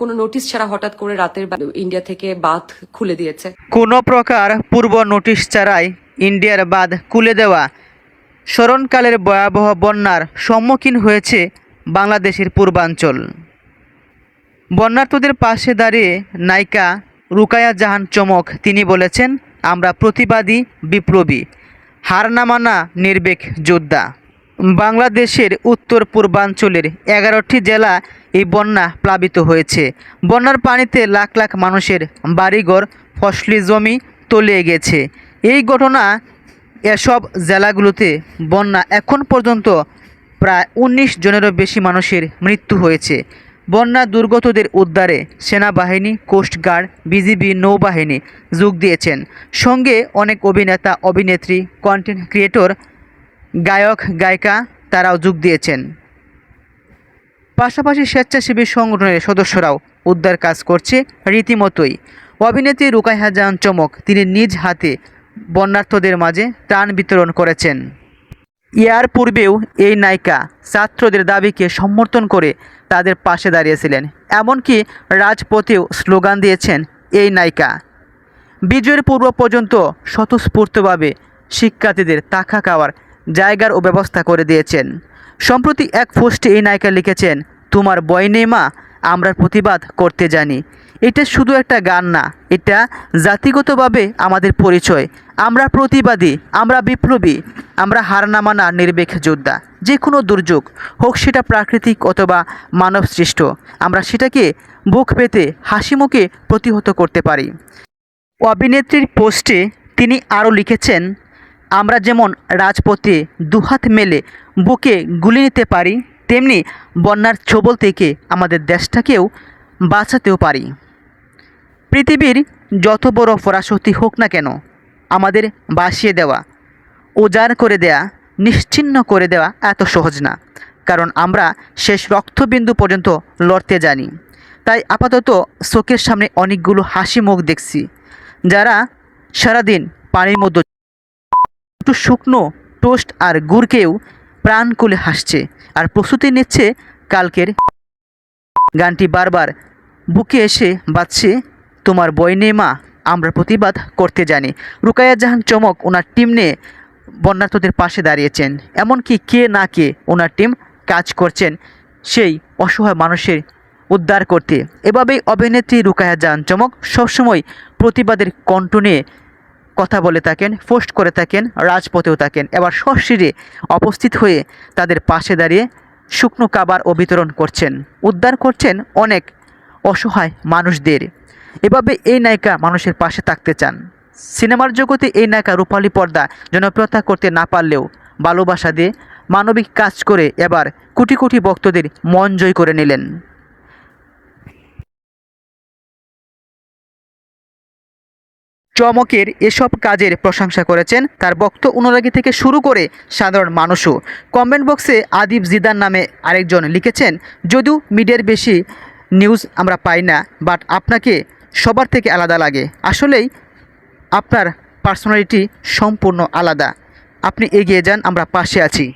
কোনো নোটিশ ছাড়া হঠাৎ করে রাতের ইন্ডিয়া থেকে বাঁধ খুলে দিয়েছে। কোনো প্রকার পূর্ব নোটিশ ছাড়াই ইন্ডিয়ার বাঁধ খুলে দেওয়া স্মরণকালের ভয়াবহ বন্যার সম্মুখীন হয়েছে বাংলাদেশের পূর্বাঞ্চল। বন্যার্থদের পাশে দাঁড়িয়ে নায়িকা রুকায়া জাহান চমক, তিনি বলেছেন, আমরা প্রতিবাদী বিপ্লবী। হার না মানা নির্বেক যোদ্ধা। বাংলাদেশের উত্তর পূর্বাঞ্চলের এগারোটি জেলা এই বন্যা প্লাবিত হয়েছে। বন্যার পানিতে লাখ লাখ মানুষের বাড়িঘর, ফসলি জমি তলিয়ে গেছে। এই ঘটনা এসব জেলাগুলোতে বন্যা এখন পর্যন্ত প্রায় উনিশ জনেরও বেশি মানুষের মৃত্যু হয়েছে। বন্যা দুর্গতদের উদ্ধারে সেনাবাহিনী কোস্টগার্ড বিজিবি নৌবাহিনী যোগ দিয়েছেন। সঙ্গে অনেক অভিনেতা, অভিনেত্রী, কন্টেন্ট ক্রিয়েটর গায়ক, গায়িকা তারাও যোগ দিয়েছেন। পাশাপাশি স্বেচ্ছাসেবী সংগঠনের সদস্যরাও উদ্ধার কাজ করছে রীতিমতোই। অভিনেত্রী রুকাইহা জাহান চমক তিনি নিজ হাতে বন্যার্থদের মাঝে ত্রাণ বিতরণ করেছেন। ইয়ার পূর্বেও এই নায়িকা ছাত্রদের দাবিকে সমর্থন করে তাদের পাশে দাঁড়িয়েছিলেন, এমনকি রাজপথেও স্লোগান দিয়েছেন এই নায়িকা। বিজয়ের পূর্ব পর্যন্ত স্বতঃস্ফূর্তভাবে শিক্ষার্থীদের তাকা খাওয়ার জায়গার ও ব্যবস্থা করে দিয়েছেন। সম্প্রতি এক পোস্টে এই নায়িকা লিখেছেন, তোমার বয় নেই মা, আমরা প্রতিবাদ করতে জানি। এটা শুধু একটা গান না, এটা জাতিগতভাবে আমাদের পরিচয়। আমরা প্রতিবাদী, আমরা বিপ্লবী, আমরা হার না মানা নির্বেক যোদ্ধা। যে কোনো দুর্যোগ হোক সেটা প্রাকৃতিক অথবা মানব সৃষ্ট আমরা সেটাকে বুক পেতে, হাসি মুখে প্রতিহত করতে পারি। অভিনেত্রীর পোস্টে তিনি আরও লিখেছেন আমরা যেমন রাজপথে দুহাত মেলে বুকে গুলি নিতে পারি, তেমনি বন্যার ছবল থেকে আমাদের দেশটাকেও বাঁচাতেও পারি। পৃথিবীর যত বড় পরাশক্তি হোক না কেন, আমাদের বাসিয়ে দেওয়া, উজাড় করে দেয়া নিশ্চিহ্ন করে দেওয়া এত সহজ না। কারণ আমরা শেষ রক্তবিন্দু পর্যন্ত লড়তে জানি। তাই আপাতত চোখের সামনে অনেকগুলো হাসি মুখ দেখছি, যারা সারাদিন পানির মধ্যে একটু শুকনো টোস্ট আর গুড়কেও প্রাণ কুলে হাসছে আর প্রস্তুতি নিচ্ছে কালকের গানটি বারবার বুকে এসে বাজছে, তোমার বই নেই মা, আমরা প্রতিবাদ করতে জানি। রুকায়া জাহান চমক ওনার টিম নিয়ে বন্যার্থদের পাশে দাঁড়িয়েছেন। এমনকি কে না কে ওনার টিম কাজ করছেন সেই অসহায় মানুষের উদ্ধার করতে। এভাবেই অভিনেত্রী রুকায়া জাহান চমক সবসময় প্রতিবাদের কণ্ঠ নিয়ে কথা বলে থাকেন পোস্ট করে থাকেন, রাজপথেও থাকেন। এবার সশরীরে উপস্থিত হয়ে তাদের পাশে দাঁড়িয়ে শুকনো কাবার ও বিতরণ করছেন। উদ্ধার করছেন অনেক অসহায় মানুষদের। এভাবে এই নায়িকা মানুষের পাশে থাকতে চান। সিনেমার জগতে এই নায়িকা রূপালী পর্দা জনপ্রিয়তা করতে না পারলেও ভালোবাসা দিয়ে মানবিক কাজ করে এবার কোটি কোটি ভক্তদের মন জয় করে নিলেন। চমকের এসব কাজের প্রশংসা করেছেন তার ভক্ত অনুরাগী থেকে শুরু করে সাধারণ মানুষও। কমেন্ট বক্সে আদিব জিদান নামে আরেকজন লিখেছেন, যদিও মিডিয়ার বেশি নিউজ আমরা পাই না, বাট আপনাকে সবার থেকে আলাদা লাগে। আসলেই আপনার পার্সোনালিটি সম্পূর্ণ আলাদা। আপনি এগিয়ে যান, আমরা পাশে আছি।